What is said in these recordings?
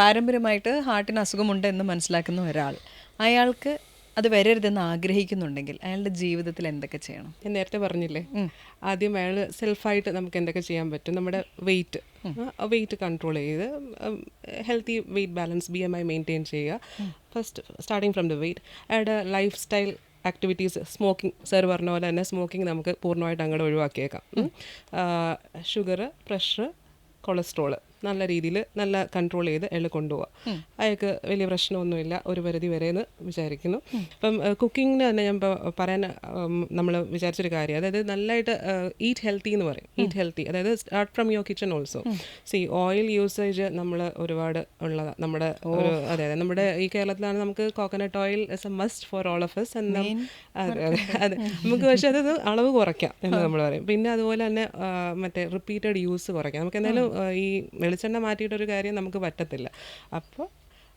പാരമ്പര്യമായിട്ട് ഹാർട്ടിന് അസുഖമുണ്ട് എന്ന് മനസ്സിലാക്കുന്ന ഒരാൾ അയാൾക്ക് അത് വരരുതെന്ന് ആഗ്രഹിക്കുന്നുണ്ടെങ്കിൽ അയാളുടെ ജീവിതത്തിൽ എന്തൊക്കെ ചെയ്യണം? ഞാൻ നേരത്തെ പറഞ്ഞില്ലേ? ആദ്യം അയാൾ സെൽഫായിട്ട് നമുക്ക് എന്തൊക്കെ ചെയ്യാൻ പറ്റും? നമ്മുടെ വെയിറ്റ് വെയിറ്റ് കൺട്രോൾ ചെയ്ത് healthy weight balance B M I maintain ചെയ്യുക. First starting from the weight അയാളുടെ lifestyle activities smoking sir പറഞ്ഞ പോലെ തന്നെ സ്മോക്കിംഗ് നമുക്ക് പൂർണമായിട്ട് അങ്ങോട്ട് ഒഴിവാക്കിയേക്കാം. ഷുഗർ പ്രഷർ കൊളസ്ട്രോൾ നല്ല രീതിയിൽ നല്ല കൺട്രോൾ ചെയ്ത് അയാൾ കൊണ്ടുപോവുക അയാൾക്ക് വലിയ പ്രശ്നമൊന്നുമില്ല ഒരു പരിധി വരെ എന്ന് വിചാരിക്കുന്നു അപ്പം കുക്കിങ്ങിന് തന്നെ ഞാൻ ഇപ്പോൾ പറയാൻ നമ്മൾ വിചാരിച്ചൊരു കാര്യം അതായത് നല്ലതായിട്ട് ഈറ്റ് ഹെൽത്തി എന്ന് പറയും. ഈറ്റ് ഹെൽത്തി അതായത് start from your kitchen also see oil usage നമ്മൾ ഒരുപാട് ഉള്ളതാണ് നമ്മുടെ ഒരു അതെ അതെ നമ്മുടെ ഈ കേരളത്തിലാണ് നമുക്ക് coconut oil is a must for all of us അതെ അതെ അതെ. നമുക്ക് പക്ഷെ അത് അളവ് കുറയ്ക്കാം എന്ന് നമ്മൾ പറയും. പിന്നെ അതുപോലെ തന്നെ മറ്റേ റിപ്പീറ്റഡ് യൂസ് കുറയ്ക്കാം. നമുക്ക് എന്തായാലും ഈ വെളിച്ചെണ്ണ മാറ്റിയിട്ടൊരു കാര്യം നമുക്ക് പറ്റത്തില്ല. അപ്പോൾ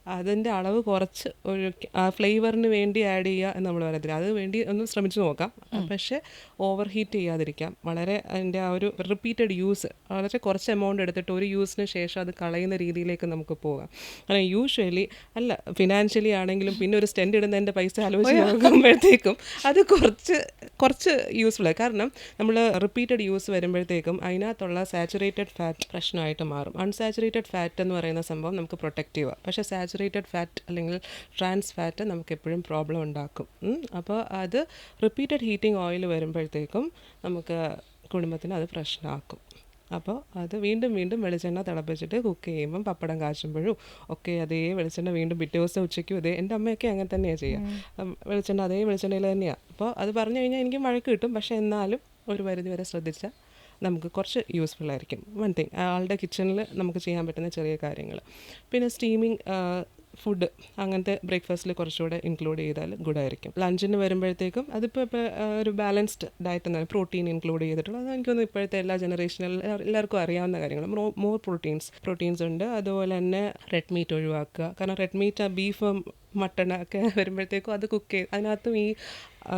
അതിന്റെ അളവ് കുറച്ച് ഒരു ആ ഫ്ലേവറിന് വേണ്ടി ആഡ് ചെയ്യുക എന്ന് നമ്മൾ പറയത്തില്ല. അത് വേണ്ടി ഒന്ന് ശ്രമിച്ചു നോക്കാം. പക്ഷേ ഓവർ ഹീറ്റ് ചെയ്യാതിരിക്കാം. വളരെ അതിന്റെ ആ ഒരു റിപ്പീറ്റഡ് യൂസ് വളരെ കുറച്ച് എമൗണ്ട് എടുത്തിട്ട് ഒരു യൂസിന് ശേഷം അത് കളയുന്ന രീതിയിലേക്ക് നമുക്ക് പോകാം. കാരണം യൂഷ്വലി അല്ല ഫിനാൻഷ്യലി ആണെങ്കിലും പിന്നെ ഒരു സ്റ്റെൻഡ് ഇടുന്നതിന്റെ പൈസ ആലോചിച്ച് നോക്കുമ്പോഴത്തേക്കും അത് കുറച്ച് കുറച്ച് യൂസ്ഫുൾ കാരണം നമ്മൾ റിപ്പീറ്റഡ് യൂസ് വരുമ്പോഴത്തേക്കും അതിനകത്തുള്ള സാച്ചുറേറ്റഡ് ഫാറ്റ് പ്രശ്നമായിട്ട് മാറും. അൺസാച്ചുറേറ്റഡ് ഫാറ്റ് എന്ന് പറയുന്ന സംഭവം നമുക്ക് പ്രൊട്ടക്റ്റീവാണ് പക്ഷേ സാച്ചുറേറ്റഡ് ഫാറ്റ് അല്ലെങ്കിൽ ട്രാൻസ് ഫാറ്റ് നമുക്ക് എപ്പോഴും പ്രോബ്ലം ഉണ്ടാക്കും അപ്പോൾ അത് റിപ്പീറ്റഡ് ഹീറ്റിംഗ് ഓയിൽ വരുമ്പോഴത്തേക്കും നമുക്ക് കുടുംബത്തിന് അത് പ്രശ്നമാക്കും. അപ്പോൾ അത് വീണ്ടും വീണ്ടും വെളിച്ചെണ്ണ തിളപ്പിച്ചിട്ട് കുക്ക് ചെയ്യുമ്പം പപ്പടം കാച്ചുമ്പോഴും ഒക്കെ അതേ വെളിച്ചെണ്ണ വീണ്ടും പിറ്റേ ദിവസം ഉച്ചയ്ക്കും ഇതേ എന്റെ അമ്മയൊക്കെ അങ്ങനെ തന്നെയാണ് ചെയ്യുക. വെളിച്ചെണ്ണ അതേ വെളിച്ചെണ്ണയിൽ തന്നെയാണ് അപ്പോൾ അത് പറഞ്ഞു കഴിഞ്ഞാൽ എനിക്ക് മഴക്ക് കിട്ടും. പക്ഷേ എന്നാലും ഒരു പരിധി വരെ ശ്രദ്ധിച്ചാൽ നമുക്ക് കുറച്ച് യൂസ്ഫുൾ ആയിരിക്കും. വൺ തിങ് ആളുടെ കിച്ചണിൽ നമുക്ക് ചെയ്യാൻ പറ്റുന്ന ചെറിയ കാര്യങ്ങൾ പിന്നെ സ്റ്റീമിങ് ഫുഡ് അങ്ങനത്തെ ബ്രേക്ക്ഫാസ്റ്റിൽ കുറച്ചുകൂടെ ഇൻക്ലൂഡ് ചെയ്താൽ ഗുഡ് ആയിരിക്കും. ലഞ്ചിന് വരുമ്പോഴത്തേക്കും അതിപ്പോൾ ഇപ്പോൾ ഒരു ബാലൻസ്ഡ് ഡയറ്റ് എന്നാണ് പ്രോട്ടീൻ ഇൻക്ലൂഡ് ചെയ്തിട്ടുള്ളത്. എനിക്കൊന്ന് ഇപ്പോഴത്തെ എല്ലാ ജനറേഷനിൽ എല്ലാവർക്കും അറിയാവുന്ന കാര്യങ്ങൾ മോർ പ്രോട്ടീൻസ് പ്രോട്ടീൻസ് ഉണ്ട്. അതുപോലെ തന്നെ റെഡ് മീറ്റ് ഒഴിവാക്കുക. കാരണം റെഡ് മീറ്റ് ബീഫ് മട്ടൺ ഒക്കെ വരുമ്പോഴത്തേക്കും അത് കുക്ക് ചെയ്ത് അതിനകത്തും ഈ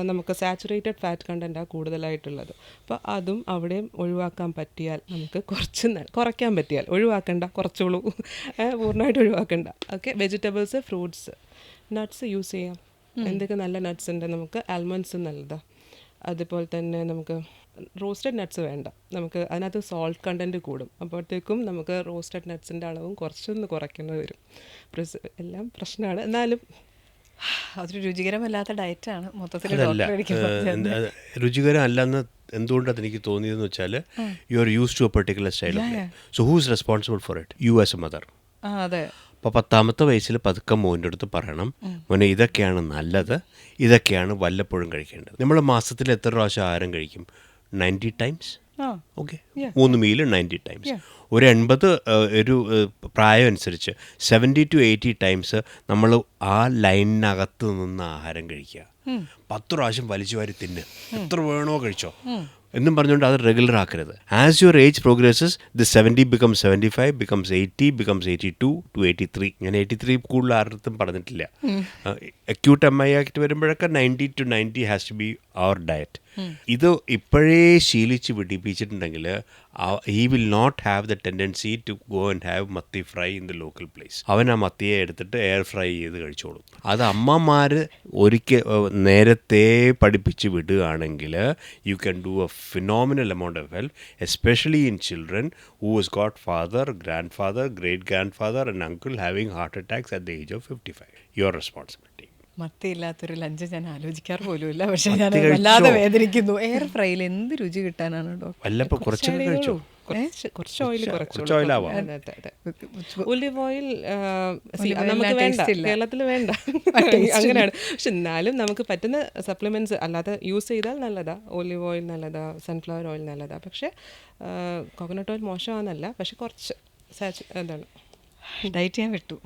നമുക്ക് സാച്ചുറേറ്റഡ് ഫാറ്റ് കണ്ടന്റാണ് കൂടുതലായിട്ടുള്ളത്. അപ്പോൾ അതും അവിടെയും ഒഴിവാക്കാൻ പറ്റിയാൽ നമുക്ക് കുറച്ച് കുറയ്ക്കാൻ പറ്റിയാൽ ഒഴിവാക്കണ്ട കുറച്ചോളൂ പൂർണമായിട്ട് ഒഴിവാക്കണ്ട. Okay vegetables fruits nuts use ചെയ്യാം. എന്തൊക്കെ നല്ല നട്ട്സ് ഉണ്ട്? നമുക്ക് ആൽമണ്ട്സ് നല്ലതാണ് അതുപോലെ തന്നെ നമുക്ക് റോസ്റ്റഡ് നട്ട്സ് വേണ്ട. നമുക്ക് അതിനകത്ത് സോൾട്ട് കണ്ടന്റ് കൂടും. അപ്പോഴത്തേക്കും നമുക്ക് റോസ്റ്റഡ് നട്ട്സിന്റെ അളവും കുറച്ചൊന്ന് കുറയ്ക്കേണ്ടി വരും. പ്രസ് എല്ലാം പ്രശ്നമാണ്. എന്നാലും അതൊരു രുചികരമല്ലാത്ത ഡയറ്റാണ് മൊത്തത്തിൽ രുചികരം അല്ലെന്ന് എന്തുകൊണ്ടാണ് എനിക്ക് തോന്നിയതെന്ന് വെച്ചാൽ you are used to a particular style of so who's responsible for it you as a mother അതെ. അപ്പോൾ പത്താമത്തെ വയസ്സിൽ പതുക്കെ മോന്റെ അടുത്ത് പറയണം മോനെ ഇതൊക്കെയാണ് നല്ലത്. ഇതൊക്കെയാണ് വല്ലപ്പോഴും കഴിക്കേണ്ടത്. നമ്മൾ മാസത്തിൽ എത്ര പ്രാവശ്യം ആഹാരം കഴിക്കും? Ninety times? ആ. ഓക്കെ. മൂന്ന് മീൽ നയന്റി ടൈംസ്. ഒരു എൺപത് ഒരു പ്രായം അനുസരിച്ച് സെവന്റി ടു എയ്റ്റി ടൈംസ് നമ്മൾ ആ ലൈനിനകത്ത് നിന്ന് ആഹാരം കഴിക്കുക. പത്ത് പ്രാവശ്യം വലിച്ചു വാരി തിന്ന്. എത്ര വേണോ കഴിച്ചോ. എന്നും പറഞ്ഞുകൊണ്ട് അത് റെഗുലർ ആക്കരുത്. As your age progresses the seventy become seventy five becomes eighty becomes eighty two two eighty three ഞാൻ എയ്റ്റി ത്രീ കൂടുതൽ ആരുടെ പറഞ്ഞിട്ടില്ല അക്യൂട്ട് എം ഐ ആയിട്ട് വരുമ്പോഴൊക്കെ ninety two ninety has to be our diet ഇത് ഇപ്പോഴേ ശീലിച്ച് പിടിപ്പിച്ചിട്ടുണ്ടെങ്കിൽ he will not have the tendency to go and have മത്തി fry in the local place അവൻ ആ മത്തിയെ എടുത്തിട്ട് എയർ ഫ്രൈ ചെയ്ത് കഴിച്ചോളും. അത് അമ്മമാർ ഒരിക്കൽ നേരത്തെ പഠിപ്പിച്ച് വിടുകയാണെങ്കിൽ you can do a phenomenal amount of help especially in children who was got father grandfather great grandfather and uncle having heart attacks at the age of fifty five your responsibility മത്തിയില്ലാത്തൊരു lunch ഞാൻ ആലോചിക്കാറ് പോലുമില്ല പക്ഷെ ഞാൻ? വല്ലാതെ വേദനിക്കുന്നു. Air ഫ്രൈയിൽ എന്ത് രുചി കിട്ടാനാണ് doctor? വല്ലപ്പോൾ കുറച്ചൊക്കെ കഴിച്ചോ? കുറച്ച് കുറച്ച് ഓയിൽ കുറച്ച് ഓയിൽ ആവാം. ഒലിവ് ഓയിൽ നമുക്ക് വേണ്ട. കേരളത്തിൽ വേണ്ട. അങ്ങനെയാണ്. പക്ഷെ എന്നാലും നമുക്ക് പറ്റുന്ന സപ്ലിമെന്റ്സ് അല്ലാതെ യൂസ് ചെയ്താൽ നല്ലതാ. ഒലിവ് ഓയിൽ നല്ലതാ സൺഫ്ലവർ ഓയിൽ നല്ലതാ. പക്ഷെ കോക്കനട്ട് ഓയിൽ മോശമാണെന്നല്ല പക്ഷെ കുറച്ച് സാച്ച് എന്താണ്? ഡയറ്റ് ചെയ്യാൻ വിട്ടു.